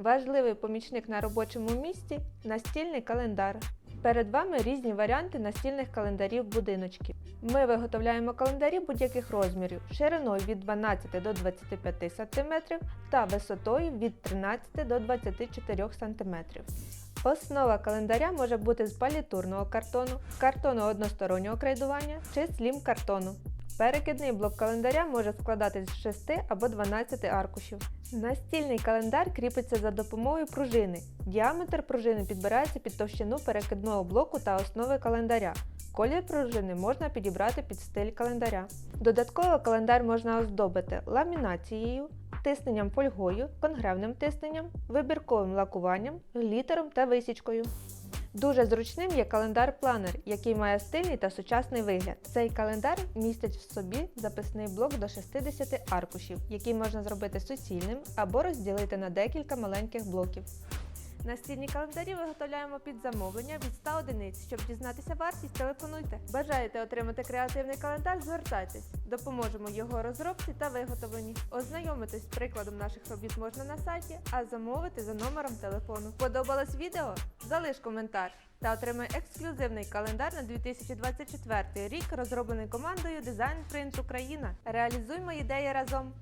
Важливий помічник на робочому місці настільний календар. Перед вами різні варіанти настільних календарів будиночків. Ми виготовляємо календарі будь-яких розмірів шириною від 12 до 25 см та висотою від 13 до 24 см. Основа календаря може бути з палітурного картону, картону одностороннього крейдування чи слім картону. Перекидний блок календаря може складатись з 6 або 12 аркушів. Настільний календар кріпиться за допомогою пружини. Діаметр пружини підбирається під товщину перекидного блоку та основи календаря. Колір пружини можна підібрати під стиль календаря. Додатково календар можна оздобити ламінацією, тисненням фольгою, конгревним тисненням, вибірковим лакуванням, глітером та висічкою. Дуже зручним є календар-планер, який має стильний та сучасний вигляд. Цей календар містить в собі записний блок до 60 аркушів, який можна зробити суцільним або розділити на декілька маленьких блоків. Настільні календарі виготовляємо під замовлення від 100 одиниць. Щоб дізнатися вартість, телефонуйте. Бажаєте отримати креативний календар? Звертайтесь. Допоможемо його розробці та виготовленні. Ознайомитись з прикладом наших робіт можна на сайті, а замовити за номером телефону. Подобалось відео? Залиш коментар та отримай ексклюзивний календар на 2024 рік, розроблений командою Design Print Україна. Реалізуймо ідеї разом.